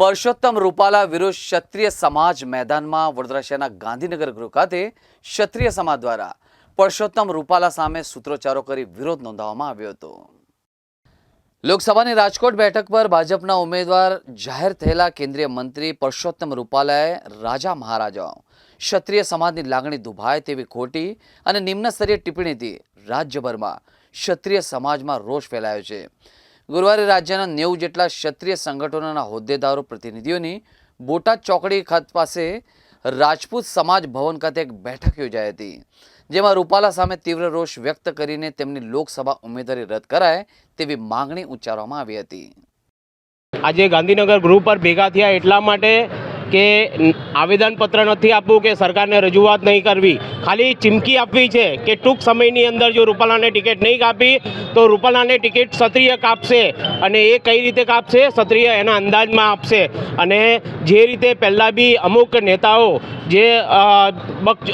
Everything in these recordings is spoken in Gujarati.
પરસોત્તમ રૂપાલા વિરુદ્ધ ક્ષત્રિય સમાજ મેદાનમાં વડોદરા શહેરના ગાંધીનગર ગૃહ ખાતે ક્ષત્રિય સમાજ દ્વારા પરસોત્તમ રૂપાલા સામે સૂત્રોચ્ચારો કરી વિરોધ નોંધાવવામાં આવ્યો હતો. લોકસભાની રાજકોટ બેઠક પર ભાજપના ઉમેદવાર જાહેર થયેલા કેન્દ્રીય મંત્રી પરસોત્તમ રૂપાલાએ રાજા મહારાજાઓ, ક્ષત્રિય સમાજની લાગણી દુભાય તેવી ખોટી અને નિમ્ન સ્તરીય ટિપ્પણીથી રાજ્યભરમાં ક્ષત્રિય સમાજમાં રોષ ફેલાયો છે. ગુરુવારે રાજ્યના નેવું જેટલા ક્ષત્રિય સંગઠનોના હોદ્દેદારો પ્રતિનિધિઓની બોટાદ ચોકડી ખાત પાસે રાજપૂત સમાજ ભવન ખાતે એક બેઠક યોજાઈ હતી, જેમાં રૂપાલા સામે તીવ્ર રોષ વ્યક્ત કરીને તેમની લોકસભા ઉમેદવારી રદ કરાય તેવી માંગણી ઉચ્ચારવામાં આવી હતી. આજે ગાંધીનગર ગૃહ પર ભેગા થયા એટલા માટે કે આવેદનપત્ર નથી આપવું, કે સરકારને રજૂઆત નહીં કરવી. ખાલી ચીમકી આપવી છે કે ટૂંક સમયની અંદર જો રૂપાલાને ટિકિટ નહીં કાપી, તો રૂપાલાને ટિકિટ ક્ષત્રિય કાપશે અને એ કઈ રીતે કાપશે? ક્ષત્રિય એના અંદાજમાં આપશે. અને જે રીતે પહેલાં બી અમુક નેતાઓ જે બક-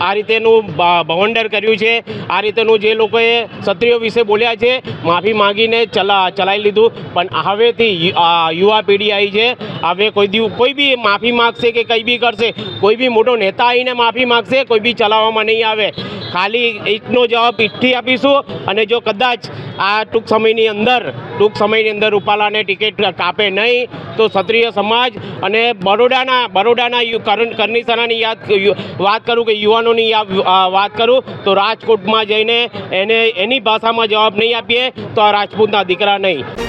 આ રીતેનું ભવંડર કર્યું છે, આ રીતેનું જે લોકોએ ક્ષત્રિયો વિશે બોલ્યા છે, માફી માંગીને ચલા, ચલાવી લીધું. પણ હવેથી યુવા પેઢી આવી છે. હવે કોઈ દી કોઈ બી માફી માગશે કે કંઈ બી કરશે? કોઈ બી મોટો નેતા આવીને માફી માગશે, કોઈ બી ચલાવવામાં નહીં આવે. ખાલી ઈટનો જવાબ ઈટથી આપીશું અને જો કદાચ આ ટૂંક સમયની અંદર, ટૂંક સમયની અંદર રૂપાલાને ટિકિટ કાપે નહીં, તો ક્ષત્રિય સમાજ અને બરોડાના બરોડાના કરની યાદ વાત કરું કે યુવાનોની વાત કરું, તો રાજકોટમાં જઈને એને, એની ભાષામાં જવાબ નહીં આપીએ, તો આ રાજપૂતના દીકરા નહીં.